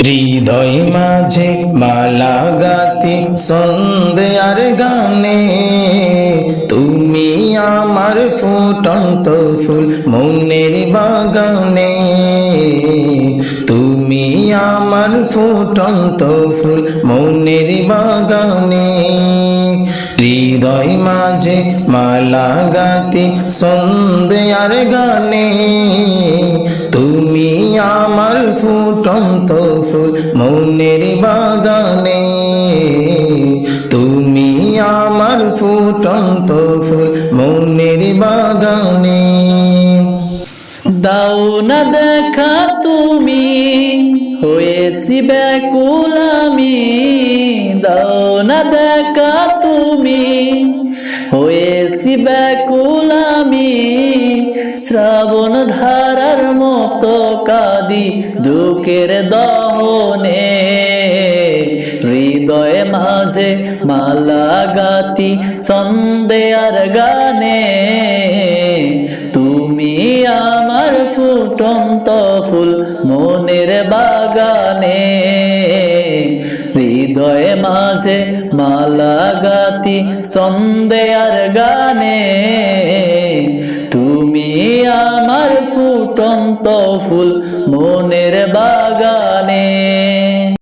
হৃদয় মাঝে মালা গাতি সন্ধ্যার গানে। তুমি আমার ফুটন্ত ফুল মনের বাগানে। তুমি আমার ফুটন্ত ফুল মনের বাগানে। হৃদয় মাঝে মালা গাতি সন্ধ্যার গানে। তুমি আমার ফুটন্ত ফুল মনের বাগানে। তুমি আমার ফুটন্ত ফুল মনের বাগানে। দাও না দেখা তুমি, হয়েছি ব্যাকুল আমি। দাও না দেখা তুমি, হয়েছি ব্যাকুল আমি। শ্রাবণ মতো কাদি দুঃখের দহনে। হৃদয়ে মাঝে মালা গাতি সন্দেয়ার গানে। তুমি আমার ফুটন্ত ফুল মনের বাগানে। হৃদয়ে মাঝে মালা গাতি সন্দেয়ার গানে। তুমি আমার ফুটন্ত ফুল মনের বাগানে।